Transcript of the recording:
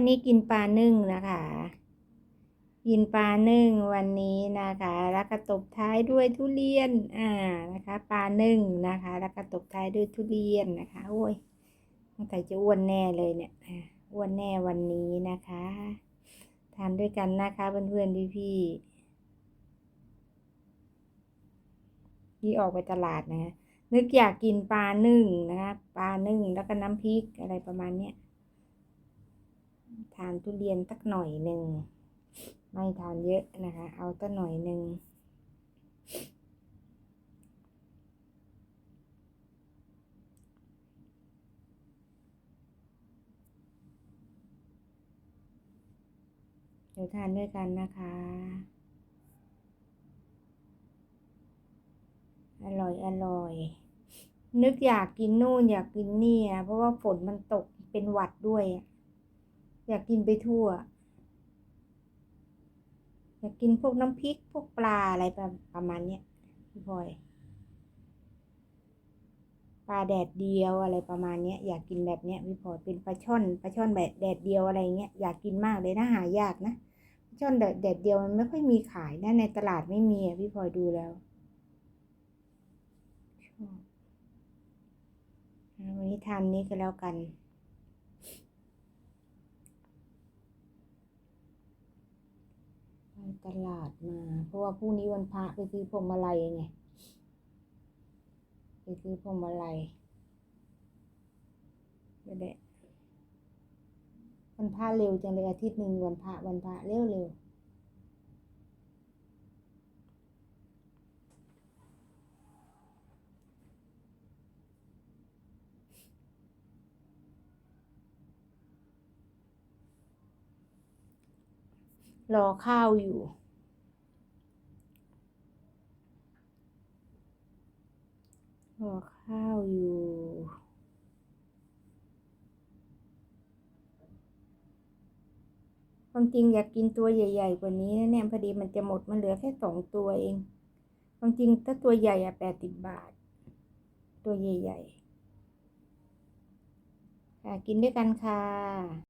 วันนี้กินปลานึ่งนะคะ กินปลานึ่งวันนี้นะคะ แล้วก็ตบท้ายด้วยทุเรียน อ่า นะคะ ปลานึ่งนะคะ แล้วก็ตบท้ายด้วยทุเรียนนะคะ โอ้ยตั้งแต่จะอ้วนแน่เลยเนี่ย อ้วนแน่วันนี้นะคะ ทานด้วยกันนะคะเพื่อนๆพี่ๆที่ออกไปตลาดนะนึกอยากกินปลานึ่งนะคะ ปลานึ่งแล้วก็น้ำพริกอะไรประมาณเนี้ย ทานทุเรียนสักหน่อยหนึ่งไม่ทานเยอะนะคะ เอาสักหน่อยหนึ่งเดี๋ยวทานด้วยกันนะคะ อร่อย อร่อย นึกอยากกินนู่นอยากกินนี่อะเพราะว่าฝนมันตกเป็นหวัดด้วยอะ อยากกินไปทั่ว อยากกินพวกน้ำพริกพวกปลาอะไรประประมาณเนี้ยพี่พลอยปลาแดดเดียวอะไรประมาณเนี้ยอยากกินแบบเนี้ยพี่พลอยเป็นปลาช่อนปลาช่อนแบบแดดเดียวอะไรเงี้ยอยากกินมากเลยนะหายากนะปลาช่อนแดดแดดเดียวมันไม่ค่อยมีขายนะในตลาดไม่มีอะพี่พลอยดูแล้วชอบวันนี้ทานนี้ก็แล้วกัน ไป ตลาดมา เพราะว่าพรุ่งนี้วันพระไปซื้อพวงมาลัยไงไปซื้อพวงมาลัยเดี๋ยวเดะวันพระเร็วจังเลยอาทิตย์หนึ่งวันพระวันพระเร็วเร็ว รอข้าวอยู่ รอข้าวอยู่ ความจริงอยากกินตัวใหญ่ ๆ กว่านี้นะเนี่ยพอดีมันจะหมดมันเหลือแค่สองตัวเอง ความจริงถ้าตัวใหญ่อะแปดสิบบาท ตัวใหญ่ๆค่ะกินด้วยกันค่ะ